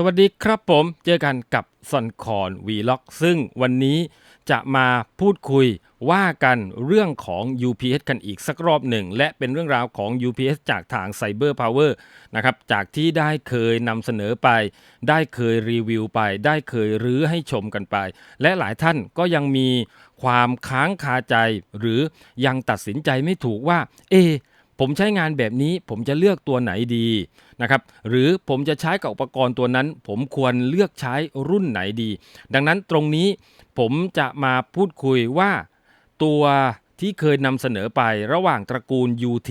สวัสดีครับผม เจอกันกับซอนคอนวีล็อกซึ่งวันนี้จะมาพูดคุยว่ากันเรื่องของ UPS กันอีกสักรอบหนึ่ง และเป็นเรื่องราวของ UPS จากทาง Cyber Power นะครับจากที่ได้เคยนำเสนอไป ได้เคยรีวิวไป ได้เคยรื้อให้ชมกันไป และหลายท่านก็ยังมีความค้างคาใจ หรือยังตัดสินใจไม่ถูกว่า เอ ผมใช้งานแบบนี้ผมจะเลือกตัวไหนดีนะครับหรือผมจะใช้กับอุปกรณ์ตัวนั้น ผมควรเลือกใช้รุ่นไหนดี ดังนั้นตรงนี้ผมจะมาพูดคุยว่าตัวที่เคยนำเสนอไประหว่างตระกูล UT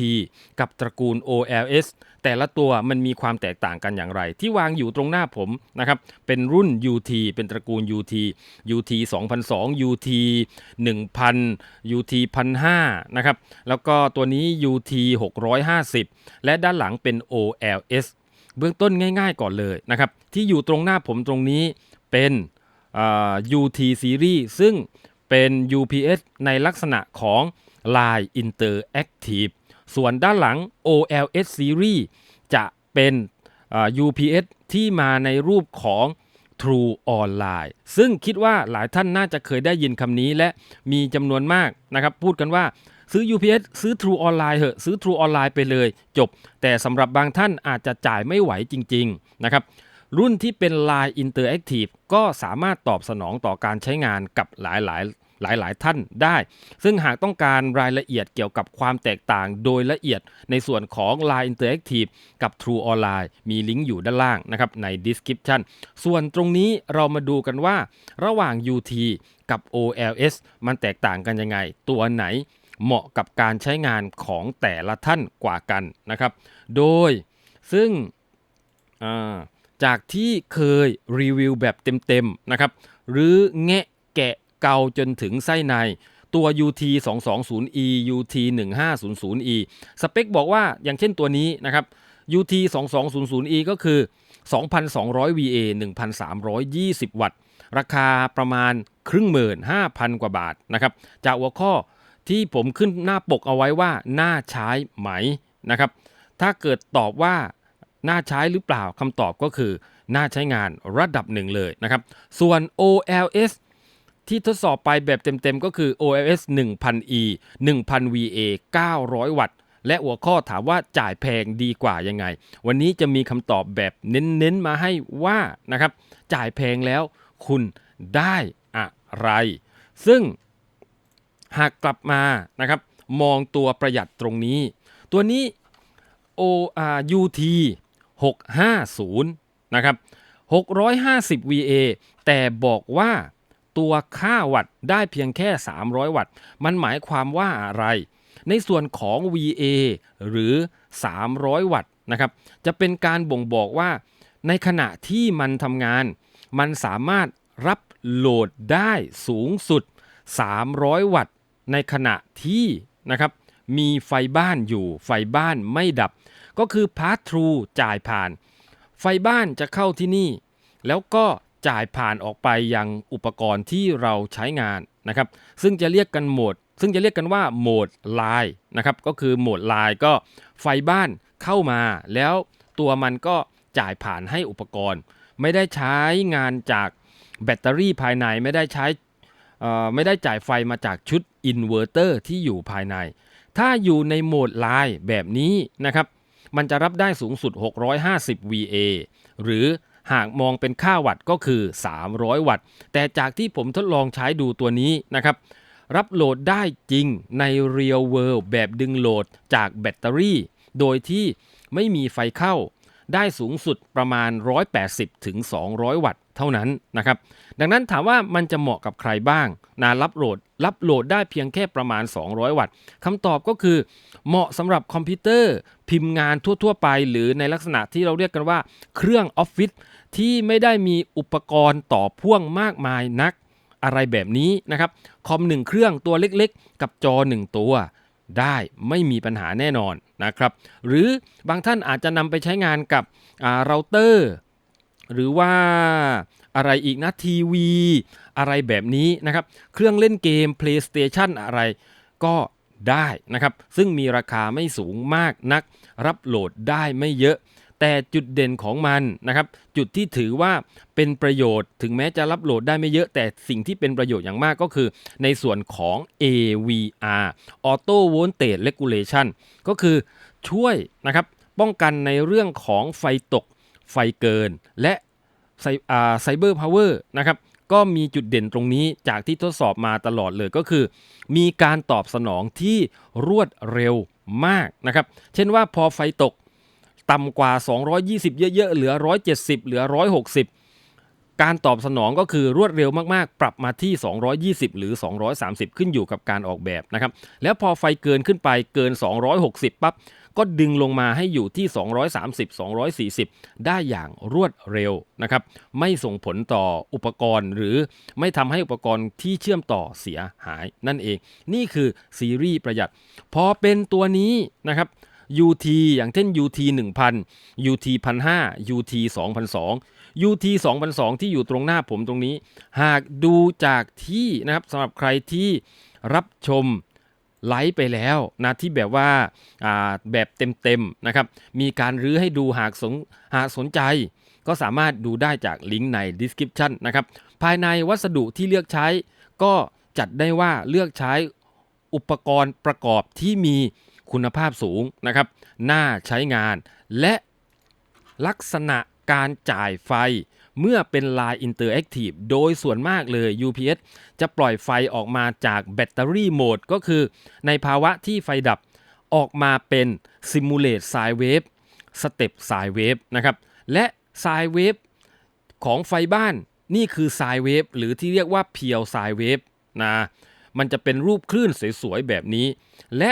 กับตระกูล OLS แต่ละตัวมันมีความแตกต่างกันอย่างไร ที่วางอยู่ตรงหน้าผมนะครับเป็นรุ่น UT เป็นตระกูล UT UT 2002 UT 1000 UT 1005นะครับแล้วก็ตัวนี้ UT 650 และด้านหลังเป็น OLS เบื้องต้นง่ายๆก่อนเลยนะครับที่อยู่ตรงหน้าผมตรงนี้เป็น UT Series ซึ่งเป็น UPS ในลักษณะของ Line Interactive ส่วนด้านหลัง OLS Series จะเป็น UPS ที่มาในรูปของ True Online ซึ่งคิดว่าหลายท่านน่าจะเคยได้ยินคำนี้และมีจำนวนมากนะครับ พูดกันว่าซื้อ UPS ซื้อ True Online เหอะซื้อ True Online ไปเลย จบ แต่สำหรับบางท่านอาจจะจ่ายไม่ไหวจริง ๆ นะครับ รุ่นที่เป็น Line Interactive ก็สามารถตอบสนองต่อการใช้งานกับหลายๆ หลายๆ ท่านได้ ซึ่งหากต้องการรายละเอียดเกี่ยวกับความแตกต่างโดยละเอียดในส่วนของ Line Interactive กับ True Online มีลิงก์อยู่ด้านล่างนะครับใน description ส่วนตรงนี้เรามาดูกันว่า ระหว่าง UT กับ OLS มันแตกต่างกันยังไง ตัวไหนเหมาะกับการใช้งานของแต่ละท่านกว่ากันนะครับ โดยซึ่งจากที่เคยรีวิวแบบเต็มๆนะครับ หรือแงะ เกาจนถึงไส้ในตัว UT 220E UT 1500E สเปคบอกว่าอย่างเช่นตัวนี้นะครับ UT 2200E ก็คือ 2,200 VA 1,320 วัตต์ ราคาประมาณครึ่งหมื่น5,000กว่าบาทนะครับ จากหัวข้อที่ผมขึ้นหน้าปกเอาไว้ว่า น่าใช้ไหมนะครับ ถ้าเกิดตอบว่า น่าใช้หรือเปล่าคำตอบก็คือ น่าใช้งานระดับหนึ่งเลยนะครับ ส่วน OLS ที่ทดสอบไปแบบเต็มๆ ก็คือ OLS 1000E 1000 VA 900 วัตต์ และหัวข้อถามว่าจ่ายแพงดีกว่ายังไง วันนี้จะมีคำตอบแบบเน้นๆ มาให้ว่านะครับ จ่ายแพงแล้วคุณได้อะไร ซึ่งหากกลับมานะครับ มองตัวประหยัดตรงนี้ ตัวนี้ O R U T 650 นะครับ 650 VA แต่บอกว่า ตัวค่าวัตต์ได้เพียงแค่ 300 วัตต์ มันหมายความว่าอะไร ในส่วนของ VA หรือ 300 วัตต์นะครับ จะเป็นการบ่งบอกว่า ในขณะที่มันทำงาน มันสามารถรับโหลดได้สูงสุด 300 วัตต์ ในขณะที่นะครับมีไฟบ้านอยู่ ไฟบ้านไม่ดับ ก็คือพาร์ททรูจ่ายผ่าน ไฟบ้านจะเข้าที่นี่ แล้วก็ จ่ายผ่านออกไปยังอุปกรณ์ที่เราใช้งานนะครับ ซึ่งจะเรียกกันโหมด ซึ่งจะเรียกกันว่าโหมดไลน์นะครับ ก็คือโหมดไลน์ก็ไฟบ้านเข้ามา แล้วตัวมันก็จ่ายผ่านให้อุปกรณ์ ไม่ได้ใช้งานจากแบตเตอรี่ภายในไม่ได้ใช้อ่อไม่ได้จ่ายไฟมาจากชุดอินเวอร์เตอร์ที่อยู่ภายใน ถ้าอยู่ในโหมดไลน์แบบนี้นะครับ มันจะรับได้สูงสุด 650 VA หรือ หากมองเป็นค่าวัตต์ก็คือ 300 วัตต์ แต่จากที่ผมทดลองใช้ดูตัวนี้นะครับ รับโหลดได้จริงใน Real World แบบดึงโหลดจากแบตเตอรี่ โดยที่ไม่มีไฟเข้า ได้สูงสุดประมาณ 180ถึง200วัตต์เท่านั้นนะครับ ดังนั้นถามว่ามันจะเหมาะกับใครบ้างนะรับโหลด รับโหลดได้เพียงแค่ประมาณ 200 วัตต์คำตอบก็คือ เหมาะสำหรับคอมพิวเตอร์ พิมพ์งานทั่ว ๆ ไป หรือในลักษณะที่เราเรียกกันว่า เครื่องออฟฟิศ ที่ไม่ได้มีอุปกรณ์ต่อพ่วงมากมายนักอะไรแบบนี้นะครับ คอมหนึ่งเครื่องตัวเล็กๆ กับจอหนึ่งตัว ได้ไม่มีปัญหาแน่นอนนะครับ หรือบางท่านอาจจะนำไปใช้งานกับเราเตอร์ หรือว่าอะไรอีกนะทีวี อะไรแบบนี้นะครับ เครื่องเล่นเกม PlayStation อะไรก็ได้นะครับ ซึ่งมีราคาไม่สูงมากนัก รับโหลดได้ไม่เยอะ แต่จุดเด่นของมันนะครับ จุดที่ถือว่าเป็นประโยชน์ถึงแม้จะรับโหลดได้ไม่เยอะ แต่สิ่งที่เป็นประโยชน์อย่างมากก็คือ ในส่วนของ AVR Auto Voltage Regulation ก็คือช่วยนะครับป้องกันในเรื่องของไฟตกไฟเกิน และไซเบอร์พาวเวอร์นะครับก็มีจุดเด่นตรงนี้จากที่ทดสอบมาตลอดเลยก็คือ มีการตอบสนองที่รวดเร็วมากนะครับ เช่นว่าพอไฟตก ต่ำกว่า 220 เยอะๆ เหลือ 170 เหลือ 160 การตอบสนองก็คือรวดเร็วมากๆ ปรับมาที่ 220 หรือ 230 ขึ้นอยู่กับการออกแบบนะครับ แล้วพอไฟเกินขึ้นไปเกิน 260 ปั๊บ ก็ดึงลงมาให้อยู่ที่ 230 240 ได้อย่างรวดเร็วนะครับ ไม่ส่งผลต่ออุปกรณ์หรือไม่ทำให้อุปกรณ์ที่เชื่อมต่อเสียหายนั่นเอง นี่คือซีรีส์ประหยัด พอเป็นตัวนี้นะครับ UT อย่างเช่น UT 1000 UT 1005 UT 2002 UT 2002 ที่อยู่ตรงหน้าผมตรงนี้ หากดูจากที่นะครับสำหรับใครที่รับชมไลฟ์ไปแล้วนะที่แบบว่าแบบเต็มๆนะครับ มีการรื้อให้ดูหากสนหากสนใจ ก็สามารถดูได้จากลิงก์ใน description นะครับ ภายในวัสดุที่เลือกใช้ ก็จัดได้ว่าเลือกใช้อุปกรณ์ประกอบที่มี คุณภาพสูงนะครับน่าใช้งาน และลักษณะการจ่ายไฟเมื่อเป็น Line Interactive โดยส่วนมากเลย UPS จะปล่อยไฟออกมาจากแบตเตอรี่โหมดก็คือ ในภาวะที่ไฟดับออกมาเป็น Simulate Sine Wave สเต็ป Sine Wave นะครับและ Sine Wave ของไฟบ้านนี่คือ Sine Wave หรือที่เรียกว่าเพียว Sine Wave นะมันจะเป็นรูปคลื่นสวยๆแบบนี้ และ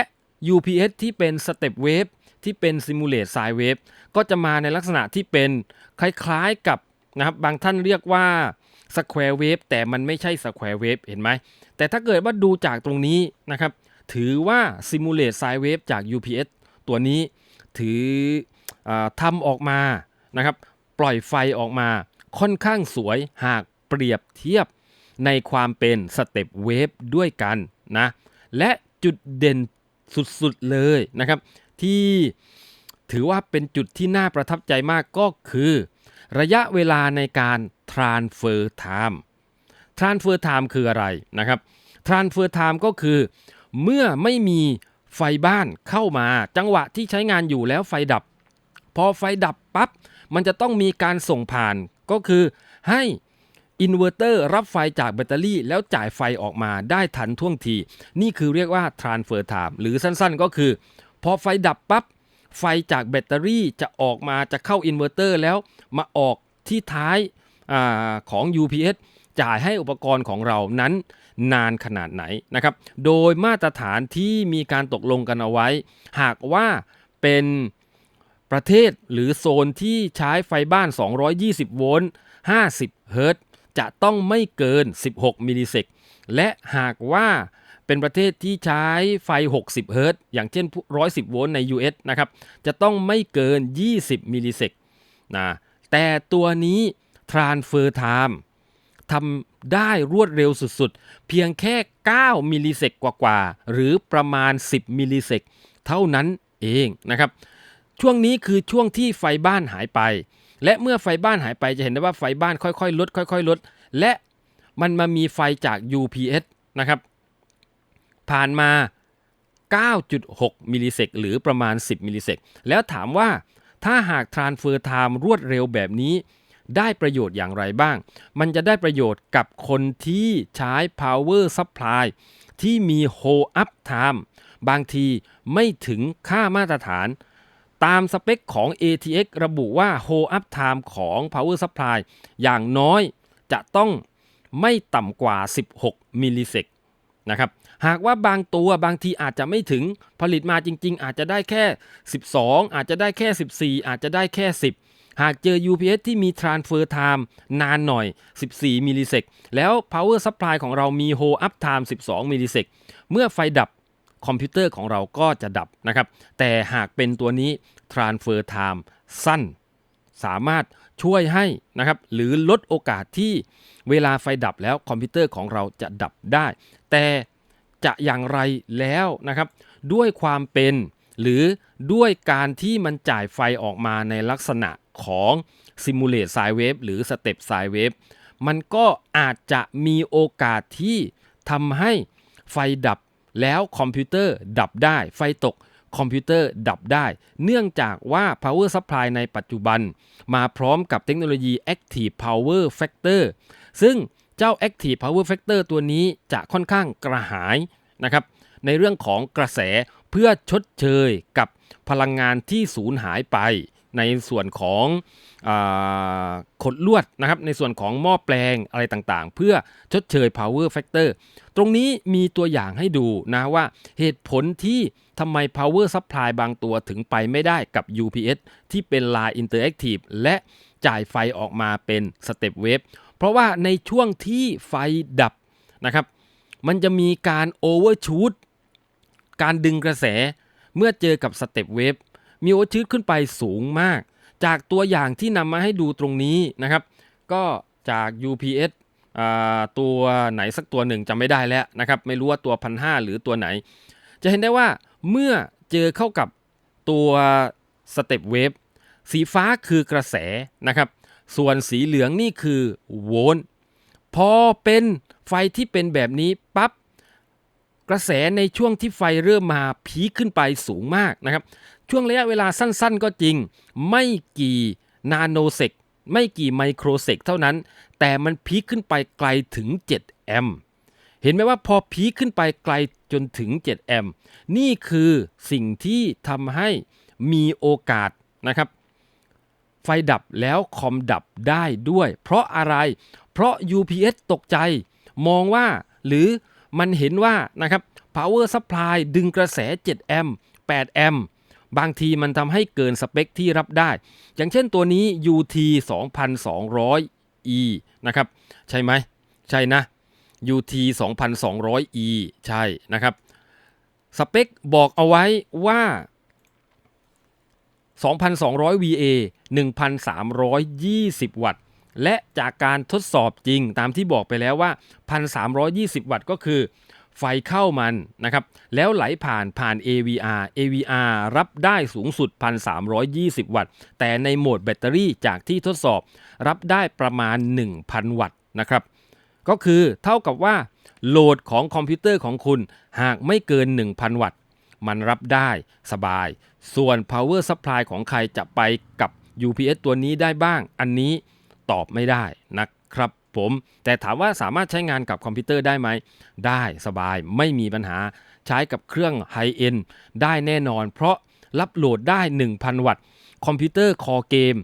UPS ที่เป็น Step Wave ที่เป็น Simulate Sine Wave ก็จะมาในลักษณะที่เป็นคล้ายๆกับนะครับบางท่านเรียกว่า Square Wave แต่มันไม่ใช่ Square Wave เห็นไหม แต่ถ้าเกิดว่าดูจากตรงนี้นะครับ ถือว่า Simulate Sine Wave จาก UPS ตัวนี้ถืออทำออกมานะครับ ปล่อยไฟออกมาค่อนข้างสวยหากเปรียบเทียบในความเป็นสเต็ปเวฟด้วยกันนะ และจุดเด่น สุดๆเลยนะครับ ที่ถือว่าเป็นจุดที่น่าประทับใจมากก็คือ ระยะเวลาในการ transfer time transfer time คืออะไรนะครับ transfer time ก็คือ เมื่อไม่มีไฟบ้านเข้ามา จังหวะที่ใช้งานอยู่แล้วไฟดับ พอไฟดับปับ๊บมันจะต้องมีการส่งผ่านก็คือให้ อินเวอร์เตอร์รับไฟจากแบตเตอรี่ แล้วจ่ายไฟออกมาได้ทันท่วงที นี่คือเรียกว่า transfer time หรือสั้นๆ ก็คือ พอไฟดับปับ๊บไฟจากแบตเตอรี่จะออกมาจะเข้าอินเวอร์เตอร์แล้วมาออกที่ท้ายอาของ UPS จ่ายให้อุปกรณ์ของเรานั้นนานขนาดไหนนะครับ โดยมาตรฐานที่มีการตกลงกันเอาไว้ หากว่าเป็นประเทศหรือโซนที่ใช้ไฟบ้าน 220 โวลต์ 50 เฮิรตซ์ จะต้องไม่เกิน 16 มิลลิเซกและหากว่าเป็นประเทศที่ใช้ไฟ 60 เฮิรตซ์อย่างเช่น 110 โวลต์ใน US นะครับ จะต้องไม่เกิน 20 มิลลิเซกนะแต่ตัวนี้ Transfer Time ทำได้รวดเร็วสุดๆ เพียงแค่ 9 มิลลิเซกกว่าๆ หรือประมาณ 10 มิลลิเซกเท่านั้นเองนะครับ ช่วงนี้คือช่วงที่ไฟบ้านหายไป และเมื่อไฟบ้านหายไปจะเห็นได้ว่าไฟบ้านค่อยๆ ลด ค่อย ๆ ลด และมันมามีไฟจาก UPS นะครับ ผ่านมา 9.6 มิลลิเซกหรือประมาณ 10 มิลลิเซกแล้วถามว่าถ้าหาก Transfer Time รวดเร็วแบบนี้ ได้ประโยชน์อย่างไรบ้าง มันจะได้ประโยชน์กับคนที่ใช้ Power Supply ที่มี Hold Up Time บางทีไม่ถึงค่ามาตรฐาน ตามสเปคของ ATX ระบุว่า Hold Up Time ของ Power Supply อย่างน้อยจะต้องไม่ต่ำกว่า 16 มิลลิเซกนะครับ หากว่าบางตัวบางทีอาจจะไม่ถึงผลิตมาจริง ๆ อาจจะได้แค่ 12 อาจจะได้แค่ 14 อาจจะได้แค่ 10 หากเจอ UPS ที่มี Transfer Time นานหน่อย 14 มิลลิเซกแล้ว Power Supply ของเรามี Hold Up Time 12 มิลลิเซกเมื่อไฟดับ คอมพิวเตอร์ของเราก็จะดับนะครับ แต่หากเป็นตัวนี้ Transfer Time สั้น สามารถช่วยให้นะครับ หรือลดโอกาสที่เวลาไฟดับแล้วคอมพิวเตอร์ของเราจะดับได้ แต่จะอย่างไรแล้วนะครับ ด้วยความเป็นหรือด้วยการที่มันจ่ายไฟออกมาในลักษณะของ Simulate Sine Wave หรือ Step Sine Wave มันก็อาจจะมีโอกาสที่ทำให้ไฟดับ แล้วคอมพิวเตอร์ดับได้ ไฟตกคอมพิวเตอร์ดับได้ เนื่องจากว่า power supply ในปัจจุบัน มาพร้อมกับเทคโนโลยี active power factor ซึ่งเจ้า active power factor ตัวนี้จะค่อนข้างกระหายนะครับในเรื่องของกระแสเพื่อชดเชยกับพลังงานที่สูญหายไป ในส่วนของอขดลวดนะครับในส่วนของหม้อแปลงอะไรต่างๆ เพื่อชดเชย power factor ตรงนี้มีตัวอย่างให้ดูนะว่าเหตุผลที่ทำไม power supply บางตัวถึงไปไม่ได้กับ UPS ที่เป็น line interactive และจ่ายไฟออกมาเป็น step wave เพราะว่าในช่วงที่ไฟดับนะครับมันจะมีการ overshoot การดึงกระแสเมื่อเจอกับ step wave มี overshoot ขึ้นไปสูงมาก จากตัวอย่างที่นำมาให้ดูตรงนี้นะครับ ก็จาก UPS ตัวไหนสักตัวหนึ่งจำไม่ได้แล้วนะครับ ไม่รู้ว่าตัวพันหหรือตัวไหน จะเห็นได้ว่าเมื่อเจอเข้ากับตัวสเต็ปเวฟสีฟ้าคือกระแสนะครับ ส่วนสีเหลืองนี่คือโวลต์พอเป็นไฟที่เป็นแบบนี้ปั๊บ กระแสในช่วงที่ไฟเริ่มมาพีคขึ้นไปสูงมากนะครับ ช่วงระยะเวลาสั้นๆ ก็จริง ไม่กี่นาโนเซกไม่กี่ไมโครเซกเท่านั้น แต่มันพีคขึ้นไปไกลถึง 7 แอมป์เห็นไหมว่าพอพีคขึ้นไปไกลจนถึง 7 แอมป์นี่คือสิ่งที่ทำให้มีโอกาสนะครับ ไฟดับแล้วคอมดับได้ด้วย เพราะอะไร เพราะ UPS ตกใจ มองว่าหรือ มันเห็นว่านะครับ power supply ดึงกระแส 7 แอมป์ 8 แอมป์ บางทีมันทำให้เกินสเปคที่รับได้ อย่างเช่นตัวนี้ UT 2200E นะครับ ใช่ไหม ใช่นะ UT 2200E ใช่นะครับ สเปคบอกเอาไว้ว่า 2,200 VA 1,320 วัตต์ และจากการทดสอบจริงตามที่บอกไปแล้วว่า 1,320 วัตต์ก็คือ ไฟเข้ามันนะครับ แล้วไหลผ่านผ่าน AVR AVR รับได้สูงสุด 1,320 วัตต์ แต่ในโหมดแบตเตอรี่จากที่ทดสอบรับได้ประมาณ 1,000 วัตต์นะครับ ก็คือเท่ากับว่าโหลดของคอมพิวเตอร์ของคุณหากไม่เกิน 1,000 วัตต์ มันรับได้สบาย ส่วน power supply ของใครจะไปกับ UPS ตัวนี้ได้บ้าง อันนี้ ตอบไม่ได้นะครับผมแต่ถามว่าสามารถใช้งานกับคอมพิวเตอร์ได้ไหม ได้สบายไม่มีปัญหาใช้กับเครื่องไฮเอ็นได้แน่นอน เพราะรับโหลดได้ 1,000 วัตต์ คอมพิวเตอร์คอเกม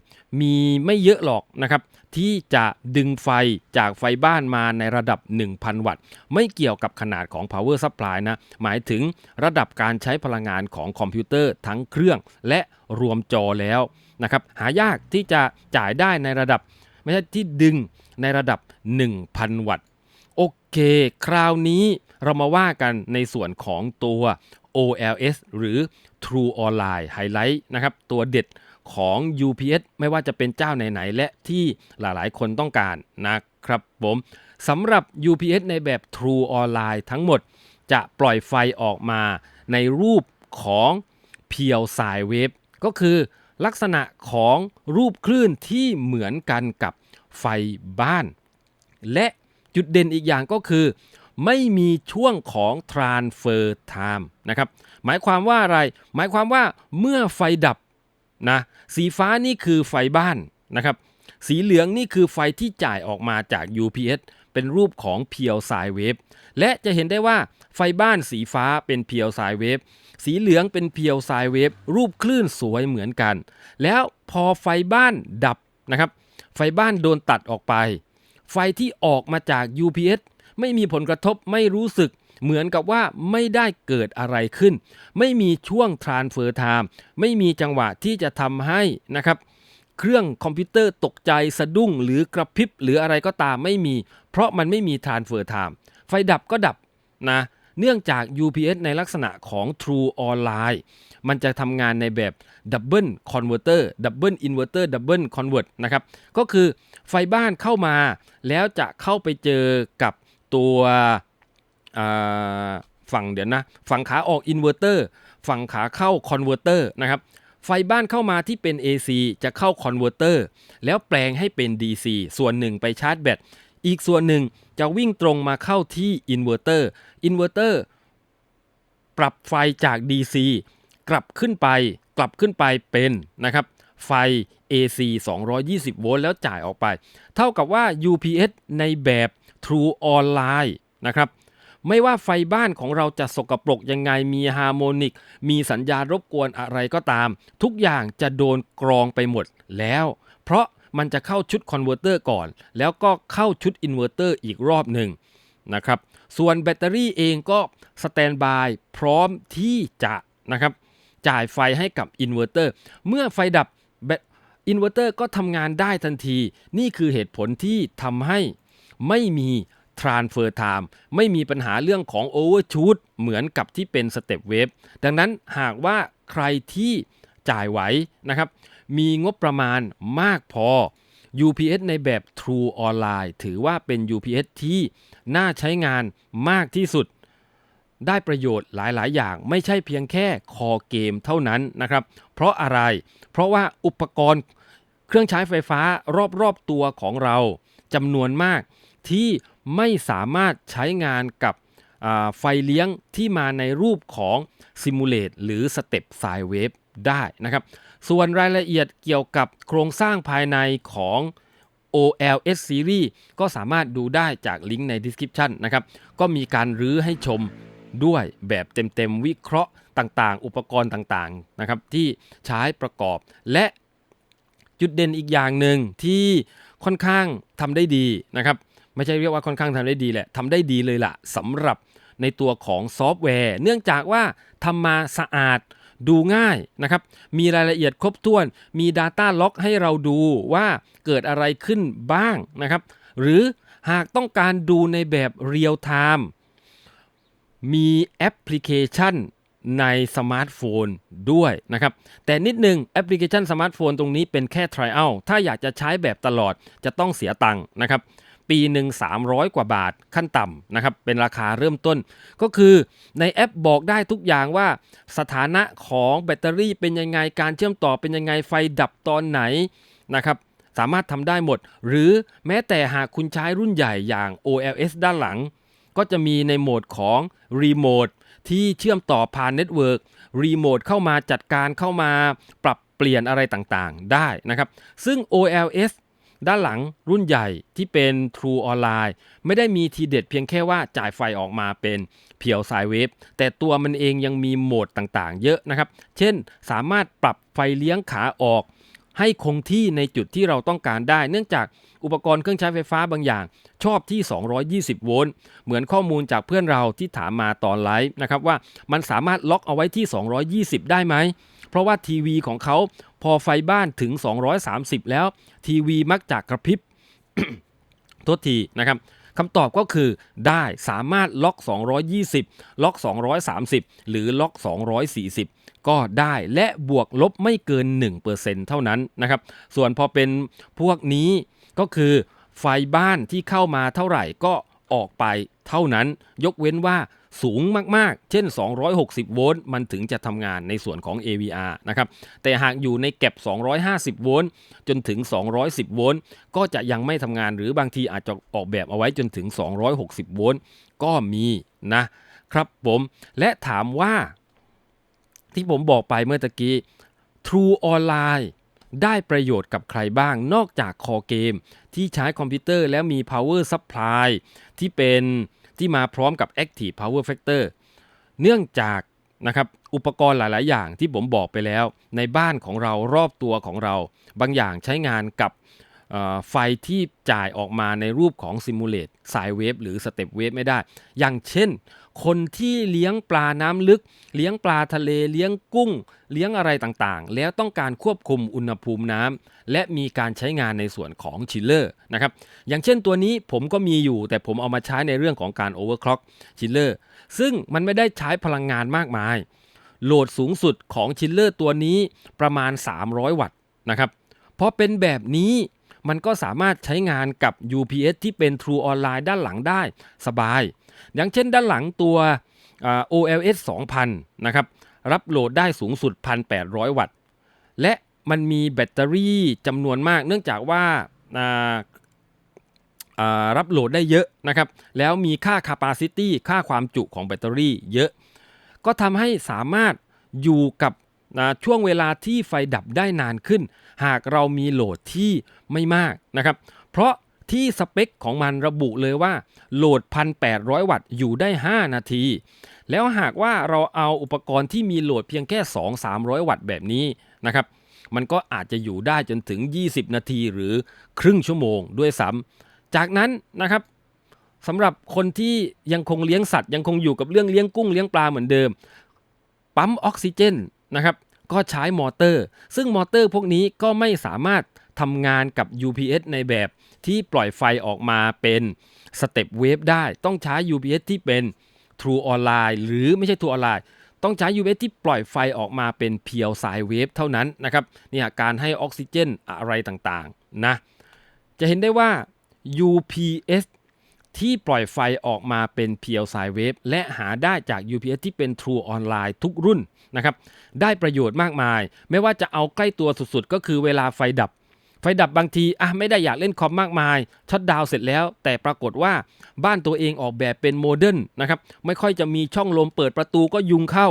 มีไม่เยอะหรอกนะครับที่จะดึงไฟจากไฟบ้านมาในระดับ 1,000 วัตต์ ไม่เกี่ยวกับขนาดของ power supply นะ หมายถึงระดับการใช้พลังงานของคอมพิวเตอร์ทั้งเครื่องและรวมจอแล้วนะครับหายากที่จะจ่ายได้ในระดับ ไม่ใช่ที่ดึงในระดับ 1,000 วัตต์ โอเค คราวนี้เรามาว่ากันในส่วนของตัว OLS หรือ True Online Highlight นะครับ ตัวเด็ดของ UPS ไม่ว่าจะเป็นเจ้าไหน ๆ และที่หลายๆ คนต้องการนะครับผมสำหรับ UPS ในแบบ True Online ทั้งหมดจะปล่อยไฟออกมาในรูปของเพียวสายเวฟก็คือ ลักษณะของรูปคลื่นที่เหมือนกันกับไฟบ้าน และจุดเด่นอีกอย่างก็คือ ไม่มีช่วงของ transfer time นะครับ หมายความว่าอะไร หมายความว่าเมื่อไฟดับนะสีฟ้านี่คือไฟบ้านนะครับ สีเหลืองนี่คือไฟที่จ่ายออกมาจาก UPS เป็นรูปของเพียวสายเวฟและจะเห็นได้ว่าไฟบ้านสีฟ้าเป็นเพียวสายเวฟ สีเหลืองเป็นเพียวสายเวฟรูปคลื่นสวยเหมือนกัน แล้วพอไฟบ้านดับนะครับ ไฟบ้านโดนตัดออกไป ไฟที่ออกมาจาก UPS ไม่มีผลกระทบไม่รู้สึกเหมือนกับว่าไม่ได้เกิดอะไรขึ้น ไม่มีช่วง transfer time ไม่มีจังหวะที่จะทำให้นะครับ เครื่องคอมพิวเตอร์ตกใจสะดุ้งหรือกระพริบหรืออะไรก็ตามไม่มี เพราะมันไม่มี transfer time ไฟดับก็ดับนะ เนื่องจาก UPS ในลักษณะของ True Online มันจะทำงานในแบบ Double Converter Double Inverter Double Convert นะครับ ก็คือไฟบ้านเข้ามาแล้วจะเข้าไปเจอกับตัวฝั่งเดี๋ยวนะ ฝั่งขาออกอินเวอร์เตอร์ฝั่งขาเข้าคอนเวอร์เตอร์นะครับ ไฟบ้านเข้ามาที่เป็น AC จะเข้าคอนเวอร์เตอร์แล้วแปลงให้เป็น DC ส่วนหนึ่งไปชาร์จแบต อีกส่วนหนึ่งจะวิ่งตรงมาเข้าที่อินเวอร์เตอร์ อินเวอร์เตอร์ปรับไฟจาก DC กลับขึ้นไป กลับขึ้นไปเป็นนะครับไฟ AC 220 โวลต์แล้วจ่ายออกไป เท่ากับว่า UPS ในแบบ True Online นะครับ ไม่ว่าไฟบ้านของเราจะสกปรกยังไง มีฮาร์โมนิก มีสัญญาณรบกวนอะไรก็ตาม ทุกอย่างจะโดนกรองไปหมดแล้ว เพราะ มันจะเข้าชุดคอนเวอร์เตอร์ก่อน แล้วก็เข้าชุดอินเวอร์เตอร์อีกรอบหนึ่งนะครับ ส่วนแบตเตอรี่เองก็สแตนบายพร้อมที่จะนะครับจ่ายไฟให้กับอินเวอร์เตอร์ เมื่อไฟดับแบตอินเวอร์เตอร์ก็ทำงานได้ทันที นี่คือเหตุผลที่ทำให้ไม่มี transfer time ไม่มีปัญหาเรื่องของ overshoot เหมือนกับที่เป็น step wave ดังนั้นหากว่าใครที่จ่ายไหวนะครับ มีงบประมาณมากพอ UPS ในแบบ True Online ถือว่าเป็น UPS ที่น่าใช้งานมากที่สุด ได้ประโยชน์หลาย ๆ อย่างไม่ใช่เพียงแค่คอเกมเท่านั้นนะครับ เพราะอะไร เพราะว่าอุปกรณ์เครื่องใช้ไฟฟ้ารอบ ๆ ตัวของเราจำนวนมากที่ไม่สามารถใช้งานกับไฟเลี้ยงที่มาในรูปของซิมูเลตหรือสเต็ปไซเวฟ ได้นะครับ ส่วนรายละเอียดเกี่ยวกับโครงสร้างภายในของ OLS Series ก็สามารถดูได้จากลิงก์ใน description นะครับ ก็มีการรื้อให้ชมด้วยแบบเต็มๆวิเคราะห์ต่างๆ อุปกรณ์ต่างๆนะครับที่ใช้ประกอบและจุดเด่นอีกอย่างหนึ่งที่ค่อนข้างทำได้ดีนะครับ ไม่ใช่เรียกว่าค่อนข้างทำได้ดีแหละทำได้ดีเลยล่ะสำหรับในตัวของซอฟต์แวร์ เนื่องจากว่าทำมาสะอาด ดูง่ายนะครับ มีรายละเอียดครบถ้วน มี Data Log ให้เราดูว่าเกิดอะไรขึ้นบ้างนะครับ หรือหากต้องการดูในแบบเรียลไทม์มีแอปพลิเคชันในสมาร์ทโฟนด้วยนะครับ แต่นิดนึงแอปพลิเคชันสมาร์ทโฟนตรงนี้เป็นแค่ trial ถ้าอยากจะใช้แบบตลอดจะต้องเสียตังค์นะครับ ปีหนึ่ง300 กว่าบาทขั้นต่ำนะครับเป็นราคาเริ่มต้น ก็คือในแอปบอกได้ทุกอย่างว่า สถานะของแบตเตอรี่เป็นยังไงการเชื่อมต่อเป็นยังไงไฟดับตอนไหนนะครับสามารถทำได้หมด หรือแม้แต่หากคุณใช้รุ่นใหญ่อย่าง OLS ด้านหลัง ก็จะมีในโหมดของรีโมทที่เชื่อมต่อผ่านเน็ตเวิร์กรีโมทเข้ามาจัดการเข้ามาปรับเปลี่ยนอะไรต่างๆ ได้นะครับ ซึ่ง OLS ด้านหลังรุ่นใหญ่ที่เป็น True Online ไม่ได้มีทีเด็ดเพียงแค่ว่าจ่ายไฟออกมาเป็นเพียวสายเวฟแต่ตัวมันเองยังมีโหมดต่างๆ เยอะนะครับ เช่นสามารถปรับไฟเลี้ยงขาออก ให้คงที่ในจุดที่เราต้องการได้ เนื่องจากอุปกรณ์เครื่องใช้ไฟฟ้าบางอย่าง ชอบที่ 220 โวลต์เหมือนข้อมูลจากเพื่อนเราที่ถามมาตอนไลฟ์นะครับว่ามันสามารถล็อกเอาไว้ที่ 220 ได้ไหมเพราะว่าทีวีของเขา พอไฟบ้านถึง 230 แล้ว ทีวีมักจะกระพริบโทษทีนะครับคำตอบก็คือได้สามารถล็อก 220 ล็อก 230 หรือล็อก 240 ก็ได้และบวกลบไม่เกิน 1%เท่านั้นนะครับ ส่วนพอเป็นพวกนี้ก็คือไฟบ้านที่เข้ามาเท่าไหร่ก็ออกไปเท่านั้น ยกเว้นว่า สูงมากๆ เช่น 260 โวลต์มันถึงจะทำงานในส่วนของ AVR นะครับ แต่หากอยู่ในแก็บ 250 โวลต์จนถึง 210 โวลต์ก็จะยังไม่ทำงานหรือบางทีอาจจะออกแบบเอาไว้จนถึง 260 โวลต์ก็มีนะครับผม และถามว่าที่ผมบอกไปเมื่อตะกี้ True Online ได้ประโยชน์กับใครบ้างนอกจากคอเกม ที่ใช้คอมพิวเตอร์แล้วมี power supply ที่เป็น ที่มาพร้อมกับ active power factor เนื่องจากนะครับอุปกรณ์หลาย ๆ อย่างที่ผมบอกไปแล้ว ในบ้านของเรารอบตัวของเรา บางอย่างใช้งานกับ ไฟที่จ่ายออกมาในรูปของซิมูเลตสายเวฟหรือสเต็ปเวฟไม่ได้ อย่างเช่น คนที่เลี้ยงปลาน้ำลึก เลี้ยงปลาทะเล เลี้ยงกุ้ง เลี้ยงอะไรต่างๆ แล้วต้องการควบคุมอุณหภูมิน้ำและมีการใช้งานในส่วนของชิลเลอร์นะครับ อย่างเช่นตัวนี้ผมก็มีอยู่ แต่ผมเอามาใช้ในเรื่องของการโอเวอร์คล็อกชิลเลอร์ ซึ่งมันไม่ได้ใช้พลังงานมากมาย โหลดสูงสุดของชิลเลอร์ตัวนี้ประมาณ 300 วัตต์นะครับเพราะเป็นแบบนี้ มันก็สามารถใช้งานกับ UPS ที่เป็น True Online ด้านหลังได้สบาย อย่างเช่นด้านหลังตัว OLS 2000 นะครับ รับโหลดได้สูงสุด 1,800 วัตต์ และมันมีแบตเตอรี่จำนวนมาก เนื่องจากว่าอ่าอ่ารับโหลดได้เยอะนะครับ แล้วมีค่า capacity ค่าความจุของแบตเตอรี่เยอะ ก็ทำให้สามารถอยู่กับ นะช่วงเวลาที่ไฟดับได้นานขึ้น หากเรามีโหลดที่ไม่มากนะครับ เพราะที่สเปคของมันระบุเลยว่า โหลด 1,800 วัตต์อยู่ได้ 5 นาที แล้วหากว่าเราเอาอุปกรณ์ที่มีโหลดเพียงแค่ 2-300 วัตต์แบบนี้นะครับ มันก็อาจจะอยู่ได้จนถึง 20 นาทีหรือครึ่งชั่วโมงด้วยซ้ำจากนั้นนะครับสำหรับคนที่ยังคงเลี้ยงสัตว์ยังคงอยู่กับเรื่องเลี้ยงกุ้งเลี้ยงปลาเหมือนเดิม ปั๊มออกซิเจน นะครับ ก็ใช้มอเตอร์ ซึ่งมอเตอร์พวกนี้ก็ไม่สามารถทำงานกับ UPS ในแบบที่ปล่อยไฟออกมาเป็นสเต็ปเวฟได้ ต้องใช้ UPS ที่เป็น True Online หรือไม่ใช่ True Online ต้องใช้ UPS ที่ปล่อยไฟออกมาเป็นเพียวสายเวฟเท่านั้นนะครับเนี่ยการให้ออกซิเจนอะไรต่างๆนะจะเห็นได้ว่า UPS ที่ปล่อยไฟออกมาเป็นเพียวสายเวฟและหาได้จาก UPS ที่เป็น True Online ทุกรุ่นนะครับได้ประโยชน์มากมาย ไม่ว่าจะเอาใกล้ตัวสุดๆ ก็คือเวลาไฟดับ ไฟดับบางทีอะไม่ได้อยากเล่นคอมมากมายช็อตดาวน์เสร็จแล้ว แต่ปรากฏว่าบ้านตัวเองออกแบบเป็นโมเดิร์นนะครับไม่ค่อยจะมีช่องลมเปิดประตูก็ยุงเข้า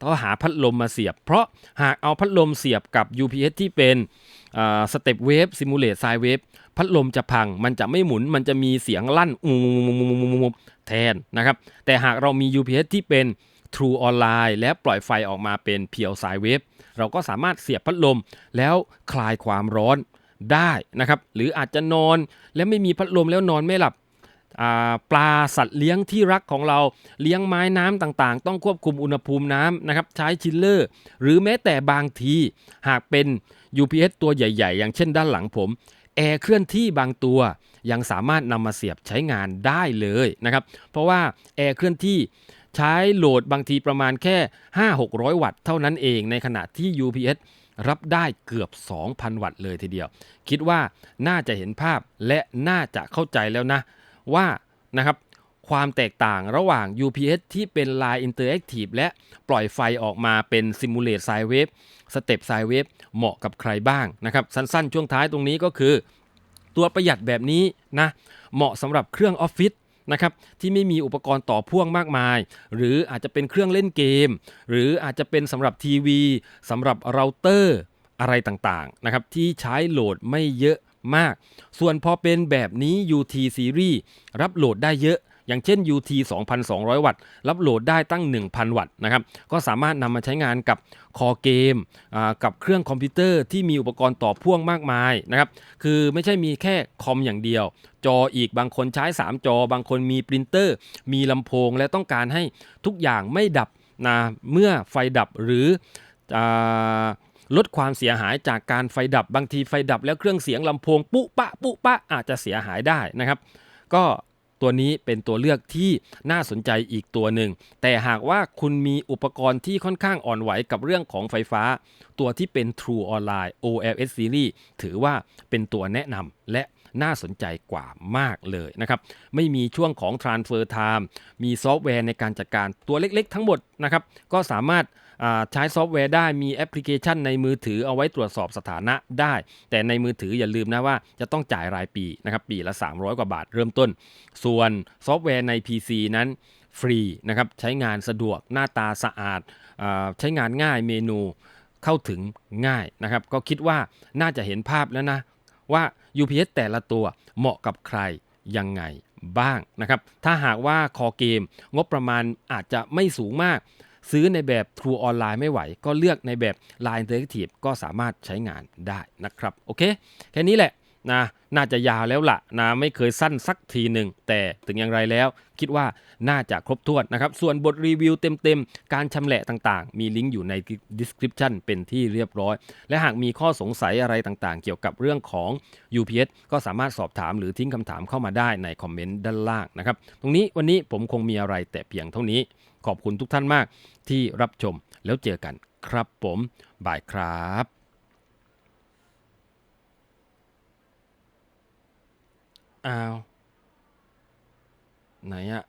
ต้องหาพัดลมมาเสียบ เพราะหากเอาพัดลมเสียบกับ UPS ที่เป็น สเต็ปเวฟซิมูเลตไซเวฟพัดลมจะพัง มันจะไม่หมุนมันจะมีเสียงลั่นอูมแทนนะครับ แต่หากเรามี UPS ที่เป็น True Online และปล่อยไฟออกมาเป็นเพียวสายเวฟเราก็สามารถเสียบพัดลมแล้วคลายความร้อนได้นะครับ หรืออาจจะนอนและไม่มีพัดลมแล้วนอนไม่หลับปลาสัตว์เลี้ยงที่รักของเราเลี้ยงไม้น้ำต่างๆ ต้องควบคุมอุณหภูมิน้ำนะครับ ใช้ชิลเลอร์ หรือแม้แต่บางทีหากเป็น UPS ตัวใหญ่ๆ อย่างเช่นด้านหลังผมแอร์เคลื่อนที่บางตัวยังสามารถนำมาเสียบใช้งานได้เลยนะครับ เพราะว่าแอร์เคลื่อนที่ใช้โหลดบางทีประมาณแค่ 5-600 วัตต์เท่านั้นเองในขณะที่ UPS รับได้เกือบ 2,000 วัตต์เลยทีเดียว คิดว่าน่าจะเห็นภาพและน่าจะเข้าใจแล้วนะ ว่านะครับความแตกต่างระหว่าง UPS ที่เป็น Line Interactive และปล่อยไฟออกมาเป็น Simulate Sine Wave สเต็ป Sine Wave เหมาะกับใครบ้างนะครับสั้นๆ ช่วงท้ายตรงนี้ก็คือ ตัวประหยัดแบบนี้นะเหมาะสำหรับเครื่องออฟฟิศนะครับที่ไม่มีอุปกรณ์ต่อพ่วงมากมาย หรืออาจจะเป็นเครื่องเล่นเกม หรืออาจจะเป็นสำหรับทีวีสำหรับเราเตอร์อะไรต่างๆนะครับที่ใช้โหลดไม่เยอะมาก ส่วนพอเป็นแบบนี้ UT Series รับโหลดได้เยอะ อย่างเช่น UT 2,200 วัตต์รับโหลดได้ตั้ง 1,000 วัตต์นะครับก็สามารถนำมาใช้งานกับคอเกมกับเครื่องคอมพิวเตอร์ที่มีอุปกรณ์ต่อพ่วงมากมายนะครับคือไม่ใช่มีแค่คอมอย่างเดียว จออีกบางคนใช้ 3 จอ บางคนมีปรินเตอร์ มีลำโพง และต้องการให้ทุกอย่างไม่ดับนะเมื่อไฟดับหรือลดความเสียหายจากการไฟดับบางทีไฟดับแล้วเครื่องเสียงลำโพง ปุ๊ปะ ปุ๊ปะอาจจะเสียหายได้นะครับ ก็ ตัวนี้เป็นตัวเลือกที่น่าสนใจอีกตัวหนึ่ง แต่หากว่าคุณมีอุปกรณ์ที่ค่อนข้างอ่อนไหวกับเรื่องของไฟฟ้า ตัวที่เป็น True Online OLS Series ถือว่าเป็นตัวแนะนำและน่าสนใจกว่ามากเลยนะครับ ไม่มีช่วงของ Transfer Time มีซอฟต์แวร์ในการจัดการตัวเล็กๆทั้งหมดนะครับ ก็สามารถ ใช้ซอฟต์แวร์ได้มีแอปพลิเคชันในมือถือเอาไว้ตรวจสอบสถานะได้ แต่ในมือถืออย่าลืมนะว่าจะต้องจ่ายรายปีนะครับปีละ 300 กว่าบาทเริ่มต้น ส่วนซอฟต์แวร์ใน PC นั้นฟรีนะครับใช้งานสะดวกหน้าตาสะอาดใช้งานง่ายเมนูเข้าถึงง่ายนะครับ ก็คิดว่าน่าจะเห็นภาพแล้วนะ ว่า UPS แต่ละตัวเหมาะกับใครยังไงบ้างนะครับ ถ้าหากว่าคอเกมงบประมาณอาจจะไม่สูงมาก ซื้อในแบบ True Online ไม่ไหว ก็เลือกในแบบ Line Interactive ก็สามารถใช้งานได้นะครับ โอเค แค่นี้แหละ นะน่าจะยาวแล้วละนะไม่เคยสั้นสักทีหนึ่งแต่ถึงอย่างไรแล้ว คิดว่าน่าจะครบถ้วนนะครับ ส่วนบทรีวิวเต็มๆ การชำแหละต่างๆ มีลิงก์อยู่ใน description เป็นที่เรียบร้อย และหากมีข้อสงสัยอะไรต่างๆ เกี่ยวกับเรื่องของ UPS ก็สามารถสอบถามหรือทิ้งคำถามเข้ามาได้ในคอมเมนต์ด้านล่างนะครับ ตรงนี้วันนี้ผมคงมีอะไรแต่เพียงเท่านี้ ขอบคุณทุกท่านมากที่รับชมแล้วเจอกันครับผมบายครับ อ้าว ไหนอะ